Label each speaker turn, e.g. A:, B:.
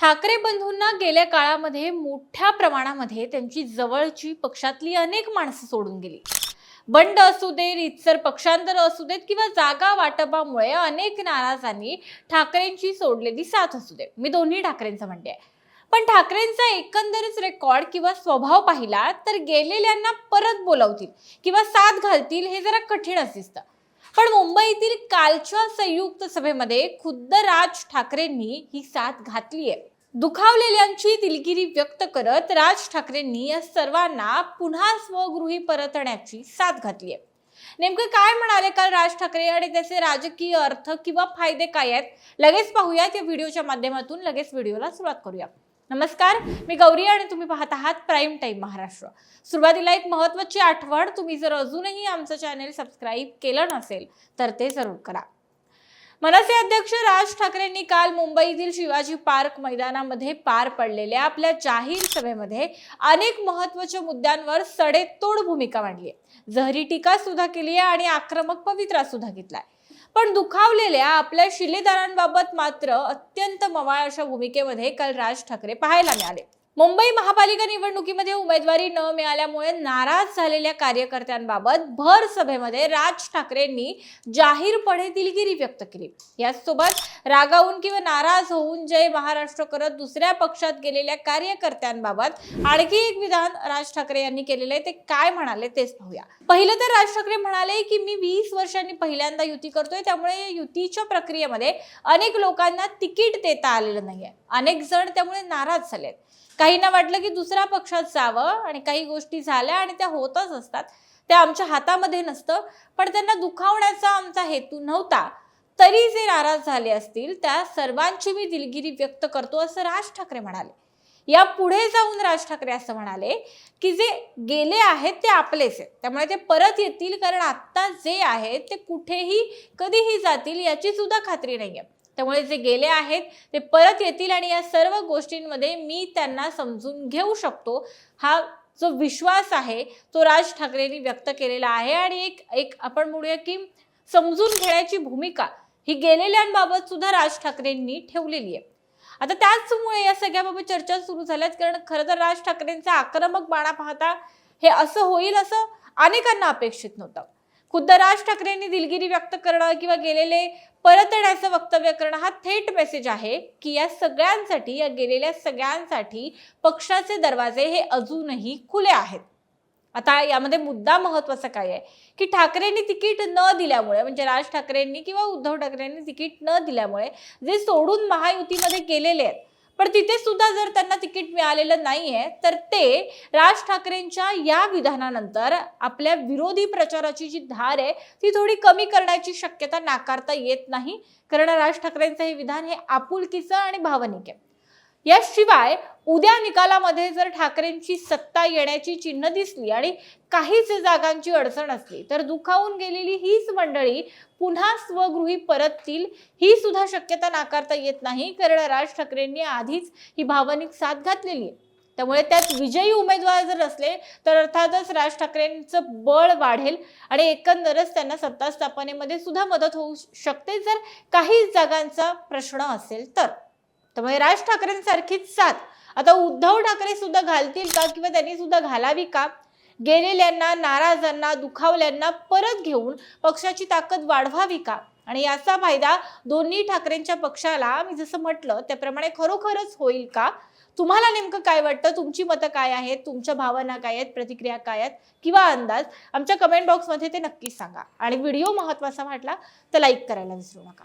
A: ठाकरे बंधूंना गेल्या काळामध्ये मोठ्या प्रमाणामध्ये त्यांची जवळची पक्षातली अनेक माणसं सोडून गेली. बंड असू दे रितसर पक्षांतर असू देत किंवा जागा वाटपामुळे अनेक नाराजांनी ठाकरेंची सोडलेली साथ असू दे. मी दोन्ही ठाकरेंचं म्हणते पण ठाकरेंचा एकंदरच रेकॉर्ड किंवा स्वभाव पाहिला तर गेलेल्यांना परत बोलावतील किंवा साथ घालतील हे जरा कठीणच दिसतं पण मुंबईतील कालच्या संयुक्त सभेमध्ये खुद्द राज ठाकरेंनी ही साथ घातली आहे. दुखावलेल्यांची दिलगिरी व्यक्त करत राज ठाकरेंनी या सर्वांना पुन्हा स्वगृही परतण्याची साथ घातली आहे. नेमकं काय म्हणाले काल राज ठाकरे आणि त्याचे राजकीय अर्थ किंवा फायदे काय आहेत? लगेच पाहूयात या व्हिडिओच्या माध्यमातून. लगेच व्हिडिओला सुरुवात करूया. नमस्कार मी गौरी आणि तुम्ही पाहत आहात प्राईम टाईम महाराष्ट्र. सुरुवातीला एक महत्वाची आठवण तुम्ही जर अजूनही आमचं चॅनेल सबस्क्राईब केलं नसेल तर ते जरूर करा. मनसे अध्यक्ष राज ठाकरेंनी काल मुंबईतील शिवाजी पार्क मैदानामध्ये पार पडलेल्या आपल्या जाहीर सभेमध्ये अनेक महत्त्वाच्या मुद्द्यांवर सडेतोड भूमिका मांडली आहे. जहरी टीका सुद्धा केली आहे आणि आक्रमक पवित्रा सुद्धा घेतलाय पण दुखावलेल्या आपल्या शिलेदारांबाबत मात्र अत्यंत मवाळ अशा भूमिकेमध्ये काल राज ठाकरे पाहायला मिळाले. मुंबई महापालिका निवडणुकीमध्ये उमेदवारी न मिळाल्यामुळे नाराज झालेल्या कार्यकर्त्यांबाबत भर सभेमध्ये राज ठाकरेंनी जाहीरपणे दिलगिरी व्यक्त केली. याचसोबत रागावून किंवा नाराज होऊन जय महाराष्ट्र करत दुसऱ्या पक्षात गेलेल्या कार्यकर्त्यांबाबत आणखी एक विधान राज ठाकरे यांनी केलेले आहे. ते काय म्हणाले तेच पाहूया. पहिलं तर राज ठाकरे म्हणाले की मी वीस वर्षांनी पहिल्यांदा युती करतोय. त्यामुळे युतीच्या प्रक्रियेमध्ये अनेक लोकांना तिकीट देता आलेलं नाहीये. अनेक जण त्यामुळे नाराज झालेत. काहींना वाटलं की दुसऱ्या पक्षात जावं आणि काही गोष्टी झाल्या आणि त्या होतच असतात. त्या आमच्या हातामध्ये नसतं पण त्यांना दुखावण्याचा आमचा हेतू नव्हता. तरी जे नाराज झाले असतील त्या सर्वांची मी दिलगिरी व्यक्त करतो असं राज ठाकरे म्हणाले. या पुढे जाऊन राज ठाकरे असं म्हणाले की जे गेले आहेत ते आपलेच आहेत. त्यामुळे ते परत येतील कारण आत्ता जे आहेत ते कुठेही कधीही जातील याची सुद्धा खात्री नाही आहे त्यामुळे जे गेले आहेत ते परत येतील आणि या सर्व गोष्टींमध्ये मी त्यांना समजून घेऊ शकतो. हा जो विश्वास आहे तो राज ठाकरेंनी व्यक्त केलेला आहे आणि एक एक आपण म्हणूया की समजून घेण्याची भूमिका ही गेलेल्यांबाबत सुद्धा राज ठाकरेंनी ठेवलेली आहे. आता त्याचमुळे या सगळ्याबाबत चर्चा सुरू झाल्यात कारण खरं तर राज ठाकरेंचा आक्रमक बाणा पाहता हे असं होईल असं अनेकांना अपेक्षित नव्हतं. खुद्द राज ठाकरेंनी दिलगिरी व्यक्त करणं किंवा गेलेले परत येण्याचं वक्तव्य करणं हा थेट मेसेज आहे की या सगळ्यांसाठी या गेलेल्या सगळ्यांसाठी पक्षाचे दरवाजे हे अजूनही खुले आहेत. आता यामध्ये मुद्दा महत्त्वाचा काय आहे? की ठाकरेंनी तिकीट न दिल्यामुळे म्हणजे राज ठाकरेंनी किंवा उद्धव ठाकरेंनी तिकीट न दिल्यामुळे जे सोडून महायुतीमध्ये गेलेले आहेत पण तिथे सुद्धा जर त्यांना तिकीट मिळालेलं नाहीये तर ते राज ठाकरेंच्या या विधानानंतर आपल्या विरोधी प्रचाराची जी धार आहे ती थोडी कमी करण्याची शक्यता नाकारता येत नाही. कारण राज ठाकरेंचं हे विधान हे आपुलकीचं आणि भावनिक आहे. याशिवाय उद्या निकालामध्ये जर ठाकरेंची सत्ता येण्याची चिन्ह दिसली आणि काहीच जागांची अडचण असली तर दुखावून गेलेली हीच मंडळी पुन्हा स्वगृही परततील ही सुद्धा शक्यता नाकारता येत नाही कारण राज ठाकरेंनी आधीच ही भावनिक साथ घातलेली आहे. त्यामुळे त्यात विजयी उमेदवार जर असले तर अर्थातच राज ठाकरेंचं बळ वाढेल आणि एकंदरच त्यांना सत्ता स्थापनेमध्ये सुद्धा मदत होऊ शकते जर काही जागांचा प्रश्न असेल तर. त्यामुळे राज ठाकरेंसारखीच साथ. आता उद्धव ठाकरे सुद्धा घालतील का किंवा त्यांनी सुद्धा घालावी का? गेलेल्यांना नाराजांना दुखावल्यांना परत घेऊन पक्षाची ताकद वाढवावी का? आणि याचा फायदा दोन्ही ठाकरेंच्या पक्षाला मी जसं म्हटलं त्याप्रमाणे खरोखरच होईल का? तुम्हाला नेमकं काय वाटतं? तुमची मतं काय आहेत? तुमच्या भावना काय आहेत? प्रतिक्रिया काय आहेत? किंवा अंदाज? आमच्या कमेंट बॉक्समध्ये ते नक्कीच सांगा. आणि व्हिडिओ महत्त्वाचा वाटला तर लाईक करायला विसरू नका.